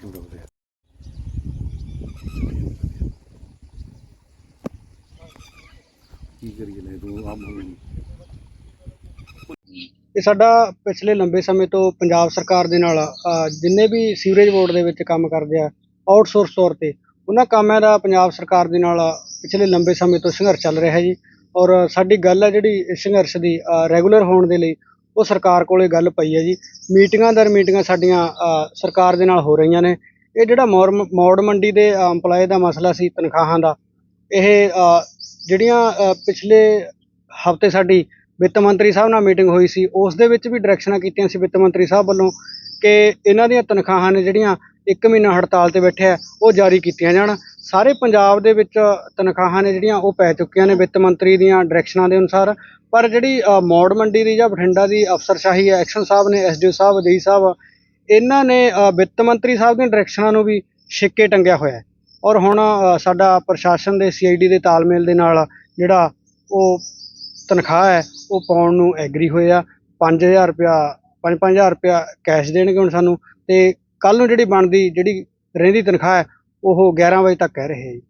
Будемо робити. ਕੀ ਕਰੀਏ ਲੈ ਤੂੰ ਆਪ ਹੋਣੀ ਇਹ ਸਾਡਾ ਪਿਛਲੇ ਲੰਬੇ ਸਮੇਂ ਤੋਂ ਪੰਜਾਬ ਸਰਕਾਰ ਦੇ ਨਾਲ ਜਿੰਨੇ ਵੀ ਸੀਵਰੇਜ ਬੋਰਡ ਦੇ ਵਿੱਚ ਕੰਮ ਕਰਦੇ ਆ, ਆਊਟਸੋਰਸ ਤੌਰ ਤੇ, ਉਹਨਾਂ ਕਾਮਾਂ ਦਾ ਪੰਜਾਬ ਸਰਕਾਰ ਦੇ ਨਾਲ ਪਿਛਲੇ ਲੰਬੇ ਸਮੇਂ ਤੋਂ ਸੰਘਰਸ਼ ਚੱਲ ਰਿਹਾ ਜੀ ਔਰ ਸਾਡੀ ਗੱਲ ਹੈ ਜਿਹੜੀ ਸੰਘਰਸ਼ ਦੀ ਰੈਗੂਲਰ ਹੋਣ ਦੇ ਲਈ ਉਹ ਸਰਕਾਰ ਕੋਲੇ ਗੱਲ ਪਈ ਹੈ ਜੀ। ਮੀਟਿੰਗਾਂ ਦਰ ਮੀਟਿੰਗਾਂ ਸਾਡੀਆਂ ਸਰਕਾਰ ਦੇ ਨਾਲ ਹੋ ਰਹੀਆਂ ਨੇ। ਇਹ ਜਿਹੜਾ ਮੌੜ ਮੌੜ ਮੰਡੀ ਦੇ EMPLOYE ਦਾ ਮਸਲਾ ਸੀ, ਤਨਖਾਹਾਂ ਦਾ, ਇਹ ਜਿਹੜੀਆਂ ਪਿਛਲੇ ਹਫ਼ਤੇ ਸਾਡੀ ਵਿੱਤ ਮੰਤਰੀ ਸਾਹਿਬ ਨਾਲ ਮੀਟਿੰਗ ਹੋਈ ਸੀ, ਉਸ ਦੇ ਵਿੱਚ ਵੀ ਡਾਇਰੈਕਸ਼ਨਾਂ ਕੀਤੀਆਂ ਸੀ ਵਿੱਤ ਮੰਤਰੀ ਸਾਹਿਬ ਵੱਲੋਂ ਕਿ ਇਹਨਾਂ ਦੀਆਂ ਤਨਖਾਹਾਂ ਨੇ ਜਿਹੜੀਆਂ ਇੱਕ ਮਹੀਨਾ ਹੜਤਾਲ ਤੇ ਬੈਠਿਆ, ਉਹ ਜਾਰੀ ਕੀਤੀਆਂ ਜਾਣ। ਸਾਰੇ ਪੰਜਾਬ ਦੇ ਵਿੱਚ ਤਨਖਾਹਾਂ ਨੇ ਜਿਹੜੀਆਂ ਉਹ ਪੈ ਚੁੱਕੀਆਂ ਨੇ ਵਿੱਤ ਮੰਤਰੀ ਦੀਆਂ ਡਾਇਰੈਕਸ਼ਨਾਂ ਦੇ ਅਨੁਸਾਰ। ਪਰ ਜਿਹੜੀ ਮੌੜ ਮੰਡੀ ਦੀ ਜਾਂ ਬਠਿੰਡਾ ਦੀ ਅਫਸਰਸ਼ਾਹੀ ਹੈ, ਐਕਸ਼ਨ ਸਾਹਿਬ ਨੇ ਐਸਡੀਓ ਸਾਹਿਬ ਅਜਈ ਸਾਹਿਬ, ਇਹਨਾਂ ਨੇ ਵਿੱਤ ਮੰਤਰੀ ਸਾਹਿਬ ਦੀਆਂ ਡਾਇਰੈਕਸ਼ਨਾਂ ਨੂੰ ਵੀ ਛਿੱਕੇ ਟੰਗਿਆ ਹੋਇਆ ਹੈ। ਔਰ ਹੁਣ ਸਾਡਾ ਪ੍ਰਸ਼ਾਸਨ ਦੇ ਸੀਆਈਡੀ ਦੇ ਤਾਲਮੇਲ ਦੇ ਨਾਲ ਜਿਹੜਾ ਉਹ ਤਨਖਾਹ ਹੈ, ਉਹ ਪਾਉਣ ਨੂੰ ਐਗਰੀ ਹੋਏ ਆ। 5000 ਰੁਪਇਆ 5-5000 ਰੁਪਇਆ ਕੈਸ਼ ਦੇਣਗੇ ਹੁਣ ਸਾਨੂੰ। ਤੇ ਕੱਲ ਨੂੰ ਜਿਹੜੀ ਬਣਦੀ, ਜਿਹੜੀ ਰਹਿੰਦੀ ਤਨਖਾਹ ਹੈ ਉਹ 11 ਵਜੇ ਤੱਕ ਕਹਿ ਰਹੇ ਆ ਜੀ।